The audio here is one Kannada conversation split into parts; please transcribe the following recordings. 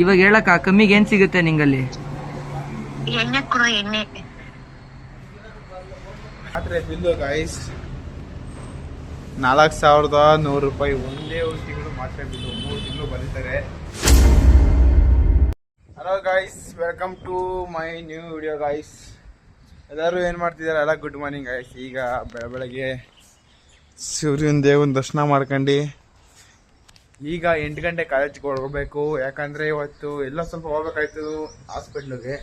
ಇವಾಗ ಹೇಳಕ್ಕ ಕಮ್ಮಿಗೆ ಏನ್ ಸಿಗುತ್ತೆ ನಿಂಗಲ್ಲಿ? ಎಣ್ಣೆ ಕೊಡು ಎಣ್ಣೆ. ಬಿಲ್ಲು ಗೈಸ್ ನಾಲ್ಕು ಸಾವಿರದ ನೂರು ರೂಪಾಯಿ ಒಂದೇ ಒಂದು ತಿಂಗಳು ಮಾತ್ರ ಬಿಲ್ಲು ಮೂರು ತಿಂಗಳು ಬರೀತಾರೆ. Hello guys welcome to my new video guys ಎಲ್ಲರೂ ಏನು ಮಾಡ್ತಿದ್ದಾರೆ? ಎಲ್ಲ ಗುಡ್ ಮಾರ್ನಿಂಗ್ ಗಾಯ್ಸ್ ಈಗ ಬೆಳ ಬೆಳಗ್ಗೆ ಸೂರ್ಯನ ದೇವನ ದರ್ಶನ ಮಾಡ್ಕೊಂಡು. ಈಗ ಎಂಟು ಗಂಟೆ ಕಾಲೇಜ್ಗೆ ಹೋಗ್ಬೇಕು. ಯಾಕಂದರೆ ಇವತ್ತು ಎಲ್ಲ ಸ್ವಲ್ಪ ಹೋಗ್ಬೇಕಾಯ್ತು ಹಾಸ್ಪಿಟ್ಲಿಗೆ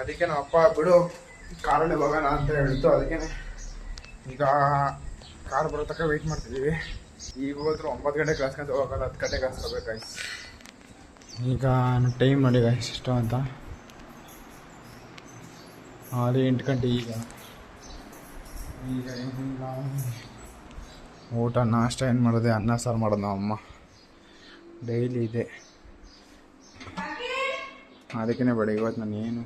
ಅದಕ್ಕೆ ನಮ್ಮ ಅಪ್ಪ ಬಿಡು, ಕಾರಲ್ಲಿ ಹೋಗೋಣ ಅಂತ ಹೇಳ್ತು ಅದಕ್ಕೆ ಈಗ ಕಾರ್ ಬರೋ ತನಕ ವೆಯ್ಟ್ ಮಾಡ್ತಿದ್ದೀವಿ ಈಗ ಹೋದ್ರು ಒಂಬತ್ತು ಗಂಟೆ ಕ್ಲಾಸ್ ಅಂತ ಹೋಗಲ್ಲ, ಹತ್ತು ಗಂಟೆ ಕ್ಲಾಸ್ ಹೋಗ್ಬೇಕಾಯ್ತು ಈಗ ಟೈಮ್ ನೋಡಿ ಗಾಯ್ಸ್ ಇಷ್ಟು ಅಂತ. ಆರು ಎಂಟು ಗಂಟೆ ಈಗ. ಈಗ ಏನಿಲ್ಲ. ಊಟ ನಾಷ್ಟ ಏನು ಮಾಡಿದೆ? ಅನ್ನ, ಸಾರು ಮಾಡೋದು ನಮ್ಮ ಅಮ್ಮ? ಡೈಲಿ ಇದೆ. ಅದಕ್ಕೇ ಬೇಡ, ಇವತ್ತು ನಾನು ಏನು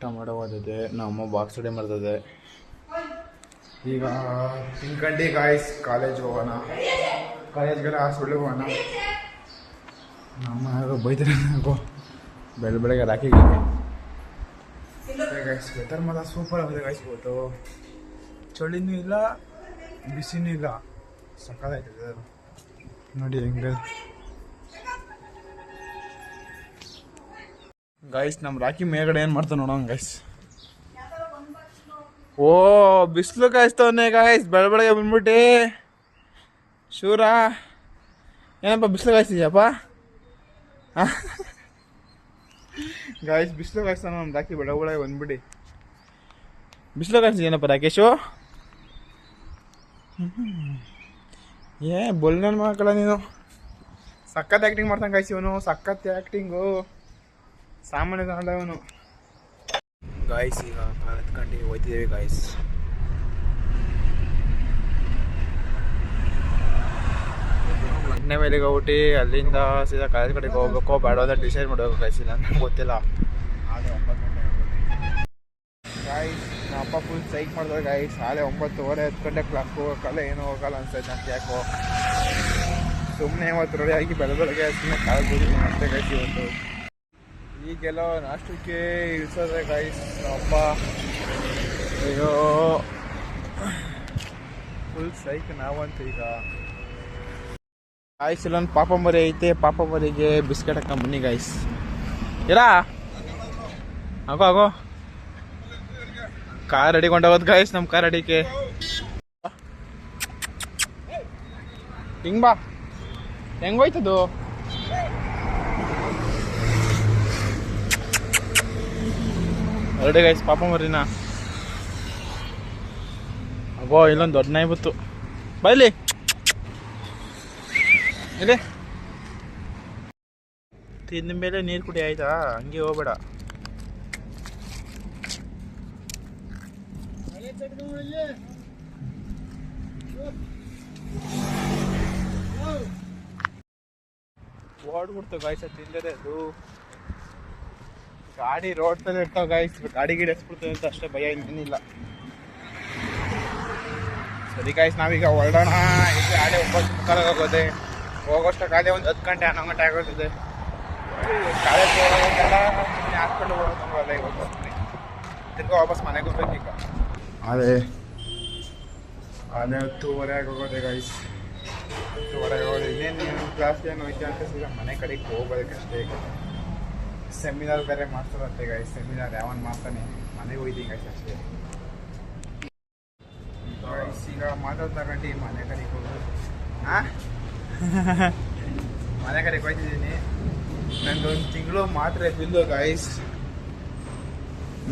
ಟೊಮೊಟೊ ಓದಿದೆ ನಮ್ಮ ಬಾಕ್ಸ್ ರೆಡಿ ಮಾಡ್ತದೆ. ಈಗ ತಿನ್ಕಂಡು ಗಾಯ್ಸ್ ಕಾಲೇಜ್ ಹೋಗೋಣ. ಕಾಲೇಜ್ಗೆಲ್ಲ ಹಾಸ್ಪಿಟ್ಲಿಗೆ ಹೋಗೋಣ. ನಮ್ಮ ಯಾರು ಬೈತಾರೆ ನನಗೂ. ಬೆಳೆ ಬೆಳಗ್ಗೆ ರಾಕಿ ಗಾಯ್ಸ್ ಮಾತ್ರ ಸೂಪರ್ ಆಗಿದೆ ಗಾಯ್ಸ್ ಇವತ್ತು. ಚಳಿನೂ ಇಲ್ಲ. ಬಿಸಿನೂ ಇಲ್ಲ ಸಕ್ಕತ್ತಾಯ್ತದೆ ಅದು ನೋಡಿ ಹೆಂಗೆ ಗೈಸ್ ನಮ್ಮ ರಾಕಿ ಮೇಲ್ಗಡೆ ಏನು ಮಾಡ್ತಾನೆ ನೋಡೋಣ ಗೈಸ್ ಓ, ಬಿಸಿಲು ಕಾಯಿಸ್ತವನೆ ಗಾಯ್ಸ್ ಬೆಳ ಬೆಳಗ್ಗೆ ಬಂದ್ಬಿಟ್ಟು. ಶೂರ? ಏನಪ್ಪ, ಬಿಸಿಲು ಕಾಯಿಸ್ತಿದ್ಯಪ್ಪ? ಗಾಯ್ಸ್ ಬಿಸಿಲು ಕಾಯಿಸ್ತಾನ ನಮ್ಮ ರಾಕಿ ಬೆಳ ಬೆಳಗ್ಗೆ ಬಿಸ್ಲು ಬಿಸಿಲು ಕಾಯಿಸ್ತಿದ್ಯೇನಪ್ಪ ರಾಕೇಶು? ಏ ಬೊಲ್ ನನ್ನ ಮಕ್ಕಳ ನೀನು. ಸಖತ್ ಆ್ಯಕ್ಟಿಂಗ್ ಮಾಡ್ತಾನೆ ಗಾಯ್ಸ್ ಇವನು. ಸಖತ್ ಆ್ಯಕ್ಟಿಂಗು ಸಾಮಾನ್ಯ ಅವನು ಗಾಯ್ಸ್ ಈಗ ಎತ್ಕೊಂಡು ಹೋಯ್ತಿದ್ದೇವೆ ಗಾಯ್ಸ್ ಮೇಲೆ ಮೇಲೆಗೆ ಹೋಗ್ಬಿಟ್ಟು ಅಲ್ಲಿಂದ ಸೀದಾ ಕಾಲೇಜ್ ಕಡೆಗೆ ಹೋಗ್ಬೇಕು. ಬೇಡ ಡಿಸೈಡ್ ಮಾಡಬೇಕು ಗಾಯ್ಸ್ ಇಲ್ಲ ನಂಗೆ ಗೊತ್ತಿಲ್ಲ. ಆದರೆ ಒಂಬತ್ತು ಗಂಟೆ ಗಾಯ್ಸ್ ನಮ್ಮ ಅಪ್ಪ ಫುಲ್ ಸೈಕ್ ಮಾಡಿದಾಗ ಗಾಯ್ಸ್ ಶಾಲೆ ಒಂಬತ್ತುವರೆ ಹತ್ತು ಗಂಟೆ ಕ್ಲಾಸ್ ಹೋಗೋಕ್ಕಲ್ಲ ಏನೂ ಹೋಗಲ್ಲ, ಅನ್ಸೈತೆ ನಂಗೆ ಯಾಕೋ. ಸುಮ್ಮನೆ ಇವತ್ತು ರೆಡಿ ಆಗಿ ಬೆಳೆ ಬೆಳಗ್ಗೆ ಸುಮ್ಮನೆ ಕಾಲು ಹೋಗಿದ್ದೀನಿ ಅಷ್ಟೇ ಗೈಸ್ ಇವತ್ತು ಈಗೆಲ್ಲ ನಾಷ್ಟಕ್ಕೆ ಇಳಿಸೋದ್ರೆ ಗಾಯ್ಸ್ ಅಪ್ಪ. ಅಯ್ಯೋ. ಫುಲ್ ಸೈಕ್ ನಾವಂತ ಈಗ. ಗಾಯ್ಸ್ ಇಲ್ಲೊಂದು ಮರಿ ಐತೆ. ಪಾಪ ಮರಿಗೆ ಬಿಸ್ಕೆಟ್ ಹಾಕೊಂಡ್ ಬನ್ನಿ ಗಾಯ್ಸ್ ಇರಾ? ಆಗೋ ಆಗೋ ಕಾರ್ ರೆಡಿ ಕೊಂಡೋಗೋದು ಗಾಯ್ಸ್ ನಮ್ಮ ಕಾರ್ ಅಡಿಕೆ ಹಿಂಗ್ ಬಾ. ಹೆಂಗ್ ಹೋಯ್ತದು? ಗಾಯ್ಸ್ ಪಾಪ ಮರಿನ. ಅಗೋ ಇಲ್ಲೊಂದು ದೊಡ್ಡ ನಾಯಿ ಬತ್ತು ಬೈಲಿ ಇಲ್ಲಿ. ತಿಂದ ಮೇಲೆ ನೀರು ಕುಡಿ, ಆಯ್ತಾ? ಹಂಗೆ ಹೋಗ್ಬೇಡ. ಓಡ್ಬಿಡ್ತು ಗಾಯ್ಸ ಅದು ಗಾಡಿ ರೋಡ್ ಮೇಲೆ ಇರ್ತಾವ ಗಾಯ್ಸ್ ಗಾಡಿ ಗಿಡ ಎಸ್ಬಿಡ್ತದೆ ಅಂತ ಅಷ್ಟೇ ಭಯ ಇನ್ನೇನಿಲ್ಲ ಸರಿ ಗಾಯ್ಸ್ ನಾವೀಗ ಹೊರಡೋಣ. ಇಲ್ಲಿ ಆಡೆ ಒಂಬತ್ತು ಮುಖಾಲ ಹೋಗೋದೆ. ಹೋಗೋಷ್ಟ ಕಾಲೇ ಒಂದು ಹತ್ತು ಗಂಟೆ, ಹನ್ನೊಂದು ಗಂಟೆ ಆಗೋದಿದೆ ಕಾಲೇಜ್ ಹೋಗೋದೆಲ್ಲ ಸುಮ್ಮನೆ ಹಾಸ್ಪಿಟ್ಲ್ ಹೋಗೋದಂಗಲ್ಲ ಇವತ್ತು ತಿರ್ಗಾ ವಾಪಸ್ ಮನೆಗೆ ಹೋಗ್ಬೇಕು ಈಗ ಅದೇ. ಅದೇ ಹತ್ತುವರೆಗೆ ಆಗೋಗೋದೆ ಗಾಯ್ಸ್ ಹತ್ತುವರೆಗೆ ಹೋಗೋದು ಇನ್ನೇನು ಕ್ಲಾಸ್ ಏನು ಹೋಯ್ತು ಅಂತ ಸೀದಾ ಮನೆ ಕಡೆಗೆ ಹೋಗ್ಬೇಕಷ್ಟೇ ಈಗ ಸೆಮಿನಾರ್ ಬೇರೆ ಮಾಡ್ತಾರಂತೆ ಗೈಸ್ ಸೆಮಿನಾರ್ ಯಾವನ್ ಮಾಡ್ತಾನೆ? ಮನೆಗೆ ಹೋಯ್ತೀನಿ ಗೈಸ್ ಅಷ್ಟೇ. ಗೈಸ್ ಈಗ ಮಾತಾಡ್ ತಗೊಂಡು ಮನೆ ಕಡೆಗೆ ಹೋಗೋದು ಹಾಂ ಮನೆ ಕಡೆಗೆ ಹೋಯ್ತಿದ್ದೀನಿ. ನಂದೊಂದು ತಿಂಗಳು ಮಾತ್ರ ಬಿಲ್ಲು ಗಾಯ್ಸ್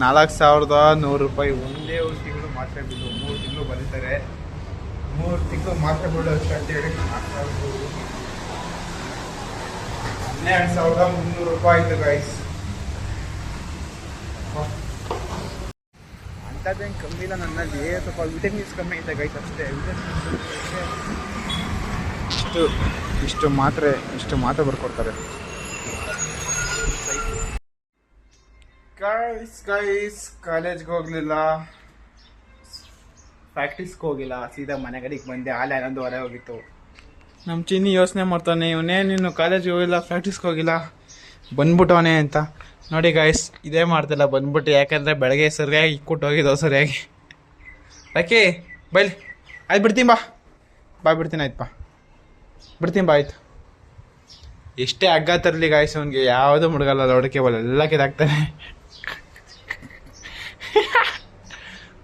ನಾಲ್ಕು ಸಾವಿರದ ನೂರು ರೂಪಾಯಿ ಒಂದೇ ಒಂದು ತಿಂಗಳು ಮಾತ್ರೆ ಬಿಲ್ಲು ಮೂರು ತಿಂಗಳು ಬಂದಿದ್ದಾರೆ. ಮೂರು ತಿಂಗಳು ಮಾತ್ರೆ ಬಿಡೋಷ್ಟು ಅಂತ ಹೇಳಿ ನಾಲ್ಕು ಸಾವಿರದ ಹನ್ನೆರಡು ಸಾವಿರದ ಮುನ್ನೂರು ರೂಪಾಯಿ ಇತ್ತು ಗೈಸ್ ಅಂಥದ್ದೇನು ಕಮ್ಮಿ ಇಲ್ಲ ನನ್ನಲ್ಲಿ. ಸ್ವಲ್ಪ ವಿಟಮಿನ್ಸ್ ಕಮ್ಮಿ ಐತೆ ಗೈಸ್ ಅಷ್ಟೇ. ಇಷ್ಟು ಇಷ್ಟು ಮಾತ್ರೆ ಇಷ್ಟು ಮಾತ್ರೆ ಬರ್ಕೊಡ್ತಾರೆ. ಗೈಸ್ ಗೈಸ್ ಕಾಲೇಜ್ಗೆ ಹೋಗ್ಲಿಲ್ಲ. ಪ್ರಾಕ್ಟೀಸ್ಗೆ ಹೋಗಿಲ್ಲ, ಸೀದಾ ಮನೆ ಕಡೆಗೆ ಬಂದೆ, ಆಲೆ ಹೊರ ಹೋಗಿತ್ತು. ನಮ್ಮ ಚಿನ್ನಿ ಯೋಚನೆ ಮಾಡ್ತಾನೆ, ಇವನೇ ನೀನು ಕಾಲೇಜ್ಗೆ ಹೋಗಿಲ್ಲ, ಪ್ರಾಕ್ಟೀಸ್ಗೆ ಹೋಗಿಲ್ಲ? ಬಂದ್ಬಿಟ್ಟವನೆ ಅಂತ. ನೋಡಿ ಗಾಯ್ಸ್ ಇದೇ ಮಾಡ್ತಿಲ್ಲ, ಬಂದ್ಬಿಟ್ಟು, ಯಾಕಂದರೆ ಬೆಳಗ್ಗೆ ಸರಿಯಾಗಿ ಇಕ್ಕೊಟ್ಟು ಹೋಗಿದ್ದೋ ಸರಿಯಾಗಿ. ಯಾಕೆ ಬೈಲಿ. ಆಯ್ತು, ಬಿಡ್ತೀನಿ ಬಾ. ಬಾ, ಬಿಡ್ತೀನಿ, ಆಯ್ತು, ಬಾ. ಬಿಡ್ತೀನಿ ಬಾ, ಆಯ್ತು. ಎಷ್ಟೇ ಅಗ್ಗ ತರಲಿ ಗಾಯ್ಸ್ ಅವನಿಗೆ ಯಾವುದೂ ಮುಡುಗಲ್ಲ, ಲೋಡಕ್ಕೆ ಬಲ್ಲ ಎಲ್ಲ ಕಿದಾಕ್ತಾನೆ.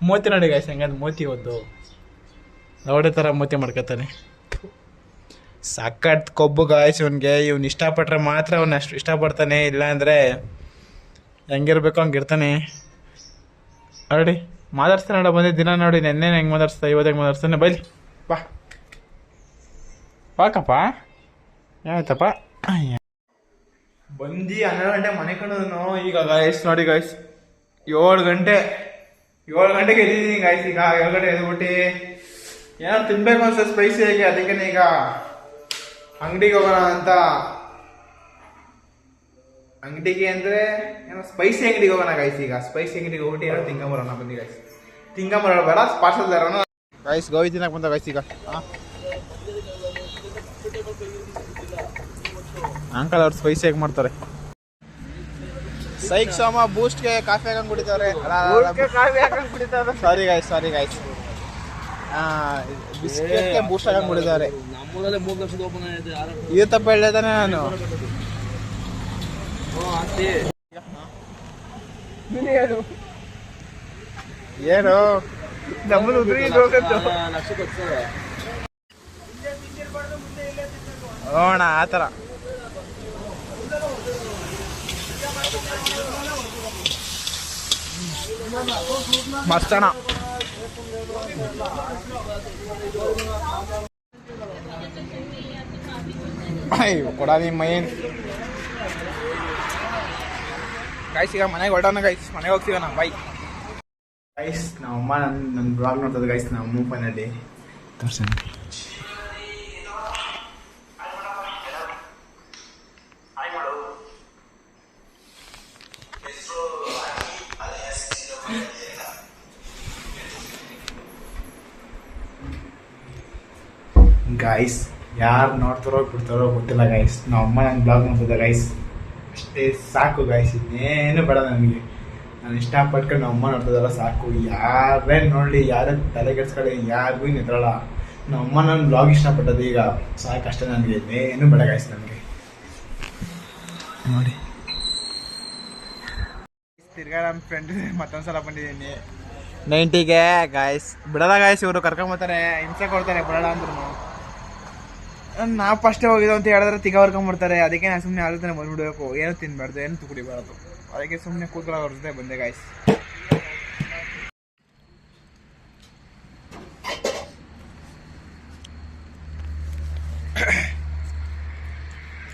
ಮೋತಿ ನೋಡಿ ಗಾಯ್ಸ್ ಹಂಗಂದು ಮೋತಿ ಒಂದು ನೋಡೋ ಥರ ಮೋತಿ ಮಾಡ್ಕೊತಾನೆ. ಸಕ್ಕತ್ ಕೊಬ್ಬು ಗಾಯ್ಸ್ ಇವನಿಗೆ. ಇವ್ನು ಇಷ್ಟಪಟ್ರೆ ಮಾತ್ರ ಅವ್ನು ಅಷ್ಟು ಇಷ್ಟಪಡ್ತಾನೆ. ಇಲ್ಲ ಅಂದರೆ ಹೆಂಗಿರ್ಬೇಕು ಹಂಗಿರ್ತಾನೆ ನೋಡಿ, ಮಾತಾಡ್ಸ್ತಾನೆ ನೋಡ ಬಂದಿದ್ದ ದಿನ ನೋಡಿ, ನೆನ್ನೆ ಹೆಂಗೆ ಮಾತಾಡ್ಸ್ತಾ ಇವತ್ತು ಹೆಂಗೆ ಮಾತಾಡ್ಸ್ತಾನೆ. ಬೈಲಿ. ಬಾ. ಪಾಕಪ್ಪ ಯಾವತ್ತಪ್ಪ ಬಂದು ಹನ್ನೆರಡು ಗಂಟೆ ಮನೆ ಕಣ್ಣು ಈಗ ಗಾಯ್ಸ್ ನೋಡಿ ಗಾಯ್ಸ್ ಏಳು ಗಂಟೆ. ಏಳು ಗಂಟೆಗೆ ಎದ್ದಿದ್ದೀನಿ ಗಾಯ್ಸ್ ಈಗ ಏಳು ಗಂಟೆ ಎದ್ಬಿಟ್ಟು ಏನೋ ತಿನ್ಬೇಕು ಅನ್ಸ ಆಗಿ. ಅದಕ್ಕೆ ಈಗ ಅಂಗಡಿಗೆ ಹೋಗೋಣ ಅಂತ. ಅಂಗಡಿಗೆ ಅಂದ್ರೆ ಏನೋ ಸ್ಪೈಸಿ ಅಂಗಡಿಗೆ ಹೋಗೋಣ ಗಾಯ್ಸ್ ಈಗ. ಸ್ಪೈಸಿ ಅಂಗಡಿಗೆ ಹೋಗ್ಬಿಟ್ಟು ಏನೋ ತಿಂಕೊಂಬರೋಣ ಬಂದಿ ಗಾಯ್ಸ್ ತಿಂಕೊಂಬರೋಣ ಬೇಡ ಪಾರ್ಸಲ್ ತರೋಣ. ಗಾಯ್ಸ್ ಗೋವಿ ತಿನ್ನಕ್ ಬಂದ ಗಾಯ್ಸ್ ಈಗ. ಅಂಕಲ್ ಅವ್ರು ಸ್ಪೈಸಿ ಆಗಿ ಮಾಡ್ತಾರೆ. ಸೈಕ್ ಸೋಮ ಬೂಸ್ಟ್ಗೆ ಕಾಫಿ ಹಾಕಂಗ್ ಕುಡಿತಾವ್ರೆ. ಸಾರಿ ಗಾಯ್ಸ್ ಸಾರಿ ಗಾಯ್ಸ್ ಬಿಸ್ಕೆಟ್ಗೆ ಬೂಸ್ಟ್ ಹಾಕಂಗ್ ಆಗಿದೆ ಇದು ತಪ್ಪ ಹೇಳಿದಾನೆ ನಾನು. ಏನು? ನಮ್ಮದು ಉದ್ರಿ ನೋಡೋಣ ಆ ಥರ. ಮಸ್ತಣ ಅಯ್ಯೋ ಕೊಡಾದಿ ಮೈನ್ ಗಾಯ್ಸ್ ಈಗ ಮನೆಗೆ ಹೊರಡೋಣ ಗೈಸ್ ಮನೆಗೆ ಹೋಗ್ತೀವಣ್ಣ ಬೈ ಗೈಸ್ ನಮ್ಮಮ್ಮ ನನ್ನ ನನ್ನ ಬ್ಲಾಗ್ ನೋಡ್ತದೆ ಗೈಸ್ ನಮ್ಮ ಮೂಪನಲ್ಲಿ ತೋರ್ಸೋಣ. ಗಾಯ್ಸ್ ಯಾರು ನೋಡ್ತಾರೋ ಬಿಡ್ತಾರೋ ಗೊತ್ತಿಲ್ಲ ಗಾಯ್ಸ್ ನಮ್ಮ ಅಮ್ಮ ನನ್ನ ಬ್ಲಾಗ್ ನೋಡ್ಬೋದ ಗಾಯ್ಸ್ ಅಷ್ಟೇ ಸಾಕು ಗಾಯ್ಸ್ ಇನ್ನೇನು ಬೇಡ ನನಗೆ. ನಾನು ಇಷ್ಟಪಟ್ಕೊಂಡು ನಮ್ಮ ಅಮ್ಮ ನೋಡ್ತದಲ್ಲ ಸಾಕು. ಯಾರೇ ನೋಡಲಿ, ಯಾರೇ ತಲೆ ಕೆಡ್ಸ್ಕೊಳ್ಳಿ, ಯಾರಿಗೂ ನಿದ್ರಲ್ಲ. ನಮ್ಮ ಅಮ್ಮ ನನ್ನ ಬ್ಲಾಗ್ ಇಷ್ಟಪಟ್ಟದ್ದು ಈಗ ಸಾಕು ಅಷ್ಟೇ ನನಗೆ. ಇನ್ನೇನು ಬೇಡ ಗಾಯ್ಸ್ ನನಗೆ. ನೋಡಿ. ತಿರ್ಗಾ ನಮ್ಮ ಫ್ರೆಂಡ್ ಮತ್ತೊಂದ್ಸಲ ಬಂದಿದ್ದೀನಿ. ನೈಂಟಿಗೆ ಗಾಯ್ಸ್ ಬಿಡಲ್ಲ ಗಾಯ್ಸ್ ಇವರು ಕರ್ಕೊಂಬರ್ತಾರೆ. ಹಿಂಸೆ ಕೊಡ್ತಾರೆ. ಬಿಡಲ್ಲ ಅಂದ್ರು ನಾವು ಫಸ್ಟೇ ಹೋಗಿದ್ದು ಅಂತ ಹೇಳಿದ್ರೆ ತಿಗ ಹೊರ್ಕೊಂಡ್ಬಿಡ್ತಾರೆ. ಅದಕ್ಕೆ ನಾನು ಸುಮ್ಮನೆ ಬಂದು ಬಂದ್ಬಿಡ್ಬೇಕು. ಏನು ತಿನ್ಬಾರ್ದು ಏನು ಕುಡಿಬಾರ್ದು ಅದಕ್ಕೆ ಸುಮ್ಮನೆ ಕೂತ್ಕೊಳ್ಳೋ ಅವ್ರ ಜೊತೆ ಬಂದೆ ಗಾಯ್ಸ್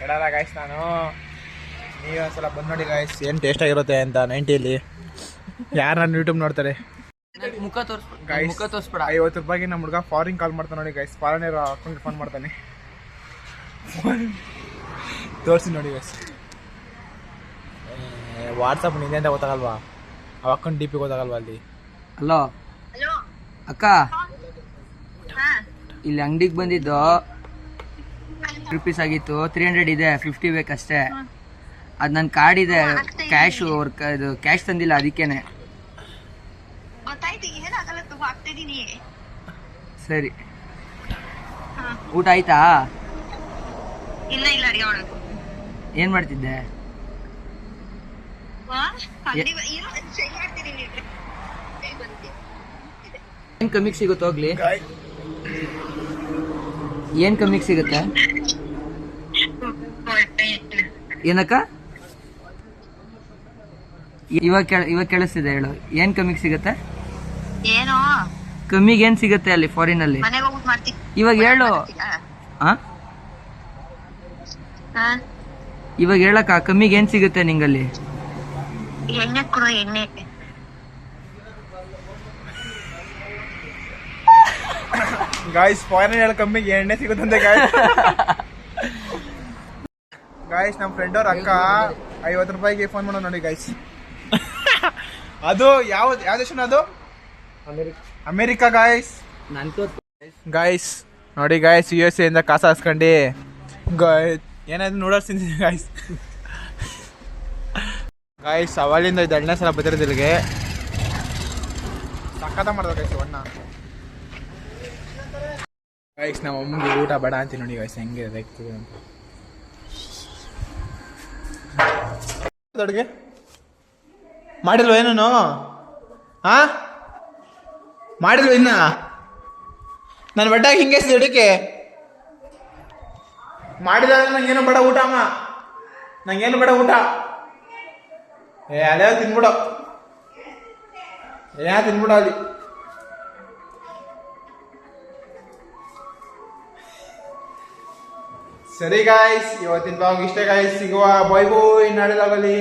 ಕೆಡಲ್ಲ ಗಾಯ್ಸ್ ನಾನು. ನೀವು ಒಂದ್ಸಲ ಬಂದು ನೋಡಿ ಗಾಯ್ಸ್ ಏನು ಟೇಸ್ಟ್ ಆಗಿರುತ್ತೆ ಅಂತ ನೈಂಟಿಯಲ್ಲಿ ಯಾರು ನನ್ನ ಯೂಟ್ಯೂಬ್ ನೋಡ್ತಾರೆ? ಮುಖ ತೋರ್ಸ್ Guys. ಮುಖ ತೋರ್ಸ್ಬೇಡ. ಐವತ್ತು ರೂಪಾಯಿಗೆ ನಮ್ಮ ಹುಡುಗ ಫಾರಿನ್ ಕಾಲ್ ಮಾಡ್ತಾನೆ ನೋಡಿ ಗೈಸ್ ಫಾರಿನ್ ಅಕೌಂಟ್ ಫೋನ್ ಮಾಡ್ತಾನೆ. ತೋರಿಸಿ ನೋಡಿ ಗೈಸ್ ವಾಟ್ಸಪ್ ನಿಂದೆ ಅಂತ ಗೊತ್ತಾಗಲ್ವಾ? ಅವ ಅಕ್ಕನ ಡಿ ಪಿ ಗೊತ್ತಾಗಲ್ವಾ ಅಲ್ಲಿ? ಹಲೋ ಹಲೋ ಅಕ್ಕ? ಹಾ. ಇಲ್ಲಿ ಅಂಗಡಿಗೆ ಬಂದಿದ್ದು ರುಪೀಸ್ ಆಗಿತ್ತು. ತ್ರೀ ಹಂಡ್ರೆಡ್ ಇದೆ ಫಿಫ್ಟಿ ಬೇಕಷ್ಟೇ. ಅದು ನನ್ನ ಕಾರ್ಡ್ ಇದೆ ಕ್ಯಾಶು ಇದು ಕ್ಯಾಶ್ ತಂದಿಲ್ಲ ಅದಕ್ಕೇನೆ. ಸರಿ. ಹಾ. ಊಟ ಆಯ್ತಾ? ಇಲ್ಲ ಇಲ್ಲ ಅಡಿಗೆ ಮಾಡೋದು. ಏನ್ ಮಾಡ್ತಿದ್ದೆ. ಏನ್ ಕಮ್ಮಿಗ್ ಸಿಗುತ್ತೆ ಹೋಗ್ಲಿ. ಏನ್ ಕಮ್ಮಿಗ್ ಸಿಗುತ್ತೆ? ಏನಕ್ಕ? ಇವಾಗ ಇವಾಗ ಕೇಳಿಸ್ತಿದೆ ಹೇಳು. ಏನ್ ಕಮ್ಮಿಗ್ ಸಿಗುತ್ತೆ? ಏನೋ? ಕಮ್ಮಿಗೆ ಏನ್ ಸಿಗುತ್ತೆ ಅಲ್ಲಿ ಫಾರಿನ್ ಅಲ್ಲಿ? ಇವಾಗ ಹೇಳು. ಆ? ಹಾ ಇವಾಗ ಹೇಳಕ್ಕ ಕಮ್ಮಿಗೆ ಏನ್ ಸಿಗುತ್ತೆ ನಿಂಗಲ್ಲಿ? ಎಣ್ಣೆ ಕೊಡು ಎಣ್ಣೆ. ಗಾಯ್ಸ್ ಫಾರಿನ್ ಹೇಳ ಕಮ್ಮಿಗೆ ಎಣ್ಣೆ ಸಿಗುತ್ತಂತೆ ಗಾಯ್ಸ್ ಗಾಯ್ಸ್ ನಮ್ಮ ಫ್ರೆಂಡ್ ಅವ್ರ ಅಕ್ಕ ಐವತ್ತು ರೂಪಾಯಿಗೆ ಫೋನ್ ಮಾಡೋ ನೋಡಿ ಗಾಯ್ಸ್ ಅದು ಯಾವ ಯಾವ ದೇಶನ ಅದು? ಅಮೆರಿಕಾ. ಗಾಯ್ಸ್ ಗಾಯ್ಸ್ ನೋಡಿ ಗಾಯ್ಸ್ ಯು ಎಸ್ ಎಂದ ಕಾಸ ಹಾಸ್ಕೊಂಡಿ. ಗಾಯ್ ಏನಾದ್ರು ನೂಡಲ್ಸ್ ಗಾಯ್ಸ್ ಗಾಯ್ಸ್ ಅವಳಿಂದ ಇದು ಎಣ್ಣೆ ಸಲ ಬರ್ತಿರೋದು ಇಲ್ಲಿಗೆ. ಸಕ್ಕತ್ತ ಮಾಡ್ದ ಗಾಯ್ಸ್ ಅಣ್ಣ ಗಾಯ್ಸ್ ನಮ್ಮ ಅಮ್ಮಗೆ ಊಟ ಬೇಡ ಅಂತೀನಿ ನೋಡಿ ಗಾಯ್ಸ್ ಹೆಂಗೆ ಅಂತ. ಅಡುಗೆ? ಮಾಡಿಲ್ವ ಏನೂ ಹಾ ಮಾಡಿಲ್ವ ಇನ್ನ? ನಾನು ಬಟ್ಟಾಗಿ ಹಿಂಗೆ ಅಡುಗೆ. ಮಾಡಿದ ನಂಗೇನು ಬೇಡ ಊಟ, ಅಮ್ಮ. ನಂಗೇನು ಬೇಡ ಊಟ. ಏ ಅದೇ ತಿನ್ಬಿಡು. ಏ, ತಿನ್ಬಿಡ ಅಲ್ಲಿ. ಸರಿ ಗಾಯ್ಸ್ ಇವತ್ತಿನ ಭಾಗ ಇಷ್ಟೇ ಗಾಯ್ಸ್ ಸಿಗುವ. ಬಾಯ್ ಬಾಯ್ ನಾಳೆ ಲಾಗಲ್ಲಿ